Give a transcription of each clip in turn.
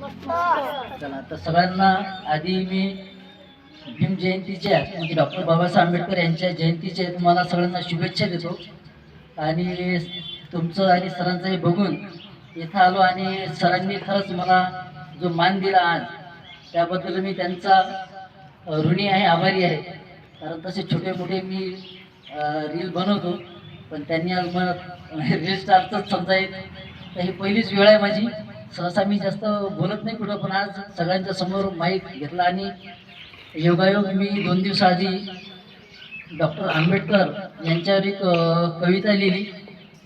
चला तर सगळ्यांना आधी मी भीम जयंतीच्या म्हणजे डॉक्टर बाबासाहेब आंबेडकर यांच्या जयंतीच्या तुम्हाला सगळ्यांना शुभेच्छा देतो. आणि तुमचं आणि सरांचं हे बघून इथं आलो आणि सरांनी खरंच मला जो मान दिला आज त्याबद्दल मी त्यांचा ऋणी आहे आभारी आहे. कारण तसे छोटे मोठे मी रील बनवतो पण त्यांनी आज मला रील स्टारचंच समजा येत तर ही पहिलीच वेळ आहे माझी. सहसा मी जास्त बोलत नाही कुठं पण आज सगळ्यांच्या समोर माईक घेतला आणि योगायोग मी दोन दिवसाआधी डॉक्टर आंबेडकर यांच्यावर एक कविता लिहिली.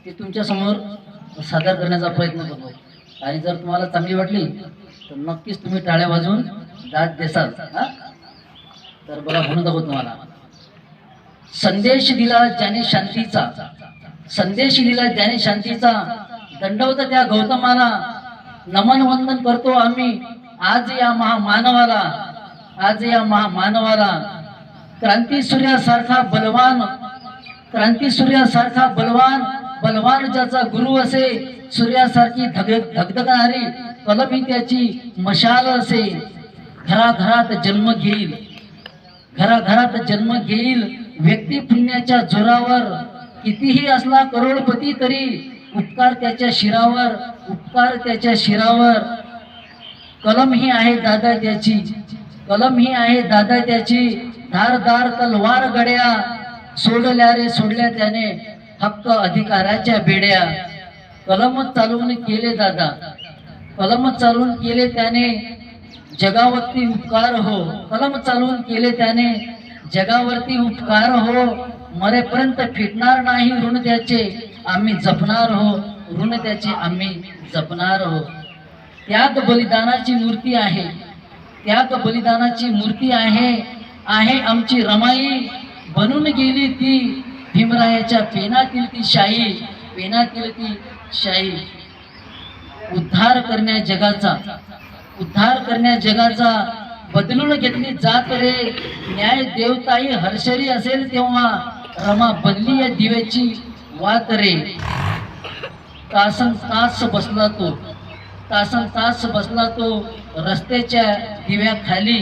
ती तुमच्यासमोर सादर करण्याचा प्रयत्न करतो. आणि जर तुम्हाला चांगली वाटली तर नक्कीच तुम्ही टाळ्या वाजवून दाद देसाल. हा? तर बघा म्हणून आहोत तुम्हाला. संदेश दिला ज्याने शांतीचा. संदेश दिला ज्याने शांतीचा. दंडवता त्या गौतमाला. नमन वंदन करतो आम्ही. आज या महामानवाला आज या महामानवाला क्रांती सूर्यासारखा बलवान क्रांती सूर्यासारखा बलवान बलवान ज्याचा गुरु असे सूर्यासारखी धग धगधगणारी कलमी त्याची मशाल असे. घराघरात जन्म घेईल. घराघरात जन्म घेईल. व्यक्ती पुण्याच्या जोरावर कितीही असला करोडपती तरी उपकार त्याच्या शिरावर उपकार त्याच्या शिरावर. कलम ही आहे दादा त्याची. कलम ही आहे दादा त्याची. धारदार तलवार गड्या. सोडल्या रे सोडल्या त्याने. हक्क अधिकाराच्या बेड्या. कलम चालवून केले दादा. कलम चालवून केले त्याने. जगावरती उपकार हो. कलम चालवून केले त्याने. जगावरती उपकार हो. मरेपर्यंत फिटणार नाही ऋण त्याचे. आम्ही जपणार हो ऋण त्याची आम्ही जपणार हो त्यात बलिदानाची मूर्ती आहे. त्यात बलिदानाची मूर्ती आहे. आहे आमची रमाई. बनून गेली ती भीमरायाच्या पेनातील ती शाही पेनातील ती शाही उद्धार करण्या जगाचा. उद्धार करण्या जगाचा. बदलून घेतली जात रे. न्याय देवताही हर्षरी असेल तेव्हा. रमा बदली या दिव्याची. वात रे. तासन तास बसला तो. तासन तास बसला तो रस्त्याच्या दिव्याखाली.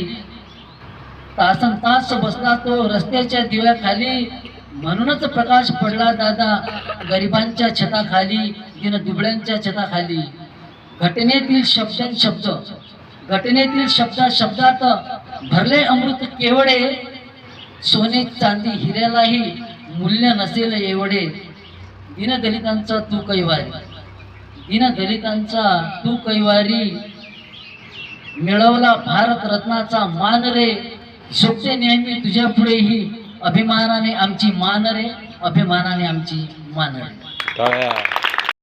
तासन तास बसला तो रस्त्याच्या दिव्याखाली. म्हणूनच प्रकाश पडला दादा गरिबांच्या छताखाली दिन दुबळ्यांच्या छताखाली. घटनेतील शब्द शब्द घटनेतील शब्दा शब्दात भरले अमृत केवढे सोने चांदी हिऱ्यालाही मूल्य नसेल एवढे. दीनदलितांचा तू कैवारी दीनदलितांचा तू कैवारी मिळवला भारत रत्नाचा मान रे सोपते नेहमी तुझ्या पुढेही अभिमानाने आमची मान रे अभिमानाने आमची मान रे